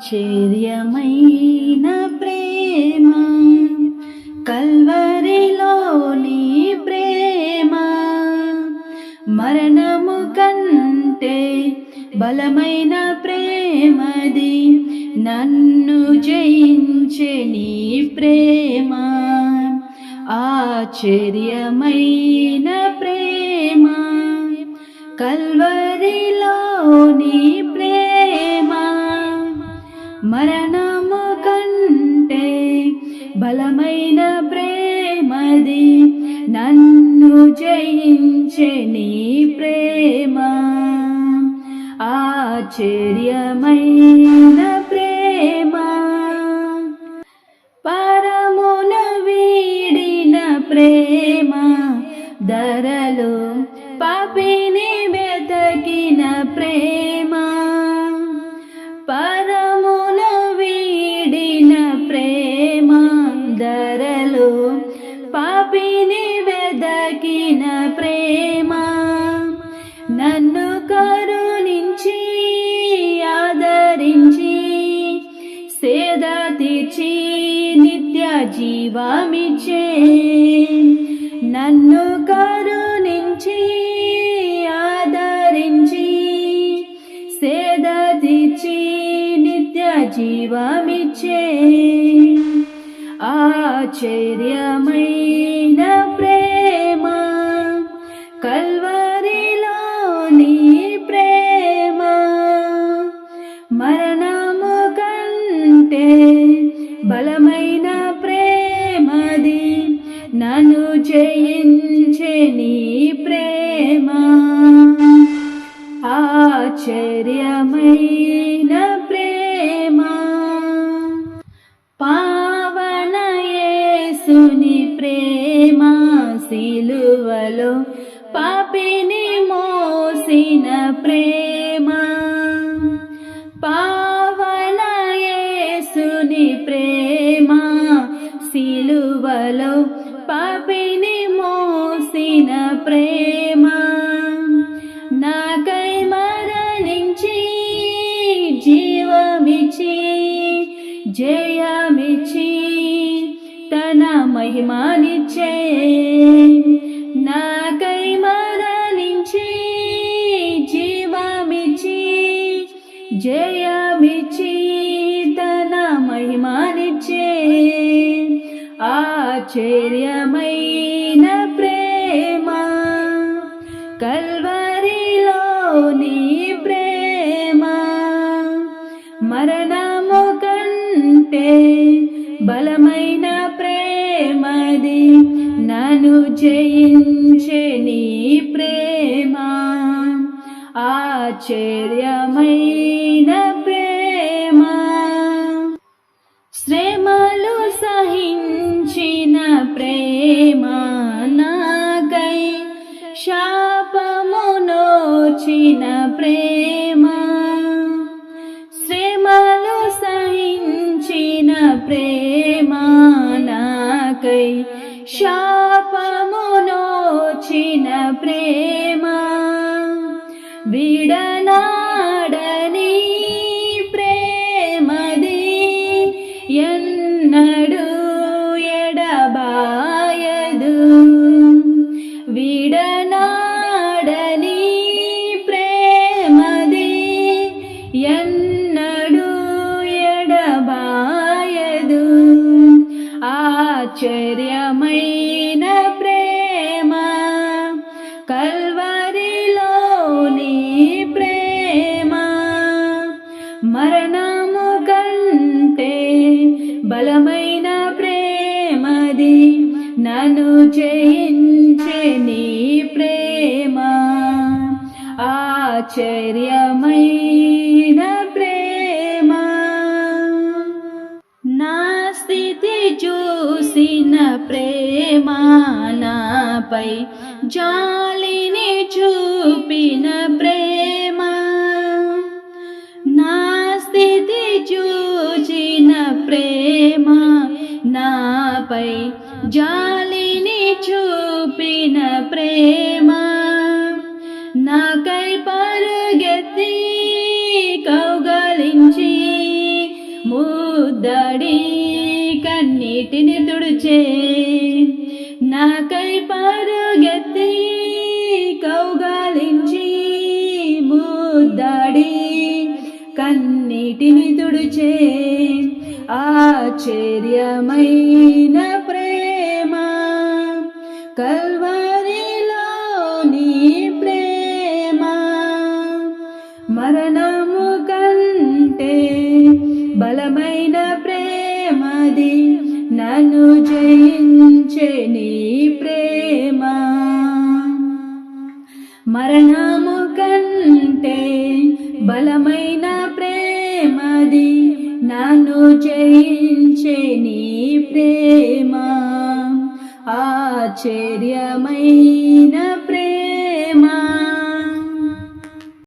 ఆశ్చర్యమైన ప్రేమ కల్వరిలోని ప్రేమ. మరణము కంటే బలమైన ప్రేమది నన్ను జయించే నీ ప్రేమ. ఆశ్చర్యమైన ప్రేమ కల్వరిలోని ప్రేమ మరణము కంటే బలమైన ప్రేమది నన్ను జయించే నీ ప్రేమ. ఆశ్చర్యమైన ప్రేమ స్వామిని వెదకిన ప్రేమ నన్ను కరుణించి ఆదరించి సేద తీర్చి నిత్య జీవమిచ్చే. నన్ను కరుణించి ఆదరించి సేద తీర్చి నిత్య జీవమిచ్చే. ఆశ్చర్యమైన ప్రేమ కల్వరిలోని ప్రేమ. మరణము కంటే బలమైన ప్రేమది నన్ను జయించే నీ ప్రేమ. ఆశ్చర్యమైన ప్రేమ. పావన యేసుని ప్రేమ సిలువలో పాపిని మోసిన ప్రేమ. పావన యేసుని ప్రేమ సిలువలో పాపిని మోసిన ప్రేమ. నాకై మరణించి జీవమిచ్చి జయ మహిమానిచ్చే నాకై మరణించి జీవమిచ్చి జయమిచ్చి తన మహిమానిచ్చే ఆశ్చర్యమైన ప్రేమ. కల్వరిలోని ప్రేమ మరణము కంటే బలమైన నన్ను జయించే నీ ప్రేమ ఆశ్చర్యమైన ప్రేమ. శ్రమలు సహించిన ప్రేమ నాకై శాపమునోచిన ప్రేమ. శ్రమలు సహించిన ప్రేమ నాకై శాపమునోచిన ప్రేమ విడనాడని ప్రేమది ఎన్నడు ఎడబాయదు. విడనాడని ప్రేమది ఎన్నడు ఎడబాయదు. ఆశ్చర్యమైన బలమైన ప్రేమది నన్ను చేయించే నీ ప్రేమ. ఆశ్చర్యమైన ప్రేమ. నా స్థితి చూసిన ప్రేమ నాపై జాలిని చూపిన ప్రేమ. ప్రేమ నాపై జాలిని చూపిన ప్రేమ. నాకై పరుగెత్తి కౌగలించి ముద్దడి కన్నీటిని తుడిచే. నాకై పరుగెత్తి కౌగలించి ముద్దడి కన్నీటిని తుడిచే. ఆశ్చర్యమైన ప్రేమ. కల్వరిలో నీ ప్రేమ. మరణము కంటే బలమైన ప్రేమది నన్ను జయించే నీ ప్రేమ. మరణము కంటే బలమైన ప్రేమది నన్ను జయించే నీ ప్రేమ ఆశ్చర్యమైన ప్రేమ.